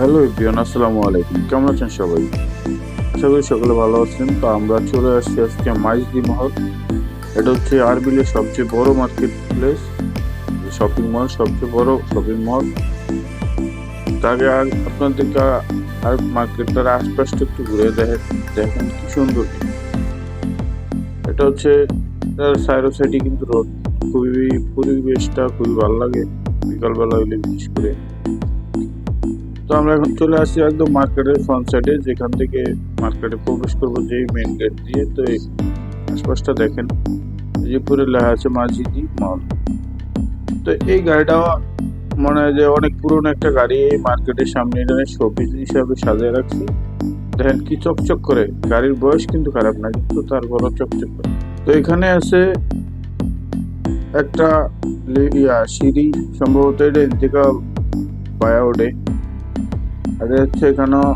Hello ইবিয়ন আসসালামু আলাইকুম। কেমন আছেন সবাই? আশা করি সকলে ভালো আছেন। তো আমরা চলে আসছি আজকে মাইজদি মহল। এটা হচ্ছে আরবিলের সবচেয়ে বড় মার্কেট প্লেস শপিং মল সবচেয়ে বড় শপিং মল তাকে আর আপনাদেরকে আর মার্কেটটার আশপাশটা একটু ঘুরে দেখেন দেখেন কি সুন্দর। এটা হচ্ছে সাইরো সাইডে কিন্তু রোড খুবই পরিবেশটা খুবই ভালো লাগে। বিকালবেলা হইলে বিশেষ করে। তো আমরা এখন চলে আসি একদম মার্কেটের ফ্রন্ট সাইডে যেখান থেকে মার্কেটে প্রবেশ করব যেই মেন গেট দিয়ে। তো এই আশপাশটা দেখেন যে পুরো লেখা আছে মাঝিদি মল তো এই গাড়িটাও মনে হয় যে অনেক পুরনো একটা গাড়ি, এই মার্কেটের সামনে এখানে শোপিস হিসাবে সাজিয়ে রাখছি। দেখেন কি চকচক করে, গাড়ির বয়স কিন্তু খারাপ না, কিন্তু তার বড় চকচক করে। তো এখানে আছে একটা সিঁড়ি, সম্ভবত এটা ইন্তিকাল পায়া ওঠে আর হচ্ছে এখানেও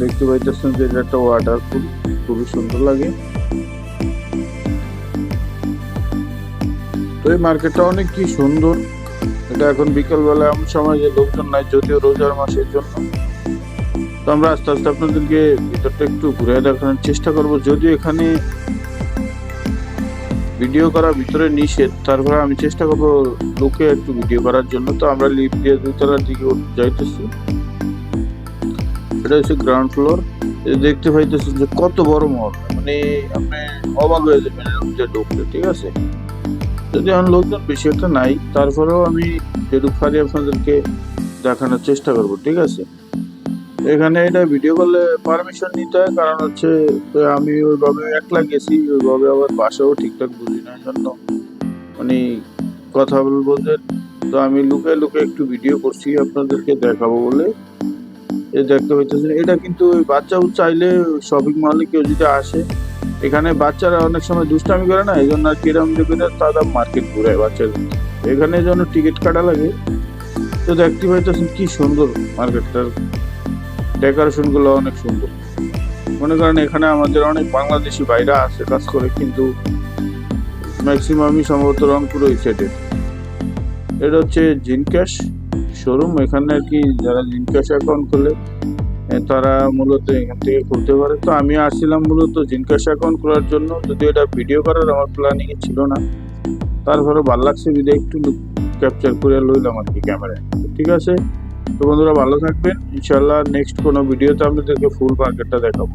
দেখতে পাইতেছেন যে এটা একটা ওয়াটারফুল খুবই সুন্দর লাগে। তো এই মার্কেটটা অনেক কি সুন্দর। এটা এখন বিকেলবেলা এমন সময় যে লোকজন নাই, যদিও রোজার মাসের জন্য। তো আমরা আস্তে আস্তে আপনাদেরকে ভিতরটা একটু ঘুরে দেখানোর চেষ্টা করব। যদিও এখানে ভিডিও করা ভিতরে নিষেধ, তারপরে আমি চেষ্টা করব লোকে একটু ভিডিও করার জন্য। তো আমরা লিফট দিয়ে দুতলার দিকে যাইতেছি। এটা হচ্ছে গ্রাউন্ড ফ্লোর দেখতে পাইতেছেন যে কত বড় মহল। মানে আপনি অবাক হয়ে যাবেন মধ্যে ঢুকলে ঠিক আছে? যদি এখন লোকজন বেশি একটা নাই, তারপরেও আমি যেটুকু পারি আপনাদেরকে দেখানোর চেষ্টা করব, ঠিক আছে? এখানে এটা ভিডিও করলে পারমিশন নিতে হয়, কারণ হচ্ছে আমি ওইভাবে একলা গেছি, ওইভাবে আবার বাসাও ঠিকঠাক বুঝি না জন্য মানে কথা বলব যে তো আমি লুকে লুকে একটু ভিডিও করছি, আপনাদেরকে দেখাবো বলে। এই দেখতে পাইতেছেন এটা কিন্তু ওই বাচ্চা চাইলে শপিং মলে কেউ যদি আসে, এখানে বাচ্চারা অনেক সময় দুষ্টামি করে না এই জন্য কিরম করে তারা মার্কেট ঘুরে বাচ্চাদের এখানে যেন টিকিট কাটা লাগে, তো দেখতে পাইতেছেন কি সুন্দর মার্কেটটার ডেকোরেশনগুলো অনেক সুন্দর। মনে করেন এখানে আমাদের অনেক বাংলাদেশি ভাইরা আছে কাজ করে, কিন্তু ম্যাক্সিমামই সম্ভবত রংপুর ওই এটা হচ্ছে জিনক্যাশ। শোরুম এখানে আর কি যারা জিনক্যাশ অ্যাকাউন্ট খুলে তারা মূলত এখান থেকে খুলতে পারে। তো আমি আসছিলাম মূলত জিনক্যাশ অ্যাকাউন্ট খোলার জন্য। যদি এটা ভিডিও করার আমার প্ল্যানিং ছিল না। তারপরে ভালো লাগছে ভিডিও একটু ক্যাপচার করে লইলাম আর কি ক্যামেরায় ঠিক আছে। তো বন্ধুরা, ভালো থাকবেন। ইনশাল্লাহ নেক্সট কোনো ভিডিওতে আপনাদেরকে ফুল মার্কেটটা দেখাবো।